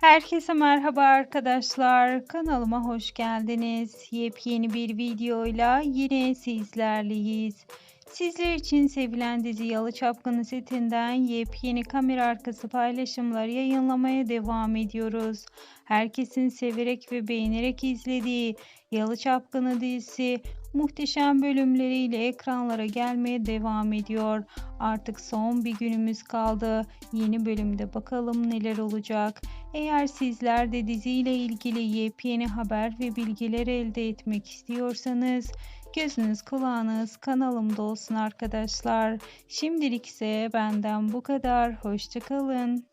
Herkese merhaba arkadaşlar. Kanalıma hoş geldiniz. Yepyeni bir videoyla yine sizlerleyiz. Sizler için sevilen dizi Yalı Çapkını setinden yepyeni kamera arkası paylaşımlar yayınlamaya devam ediyoruz. Herkesin severek ve beğenerek izlediği Yalı Çapkını dizisi muhteşem bölümleriyle ekranlara gelmeye devam ediyor. Artık son bir günümüz kaldı. Yeni bölümde bakalım neler olacak. Eğer sizler de diziyle ilgili yepyeni haber ve bilgiler elde etmek istiyorsanız gözünüz kulağınız kanalımda olsun arkadaşlar. Şimdilik ise benden bu kadar. Hoşçakalın.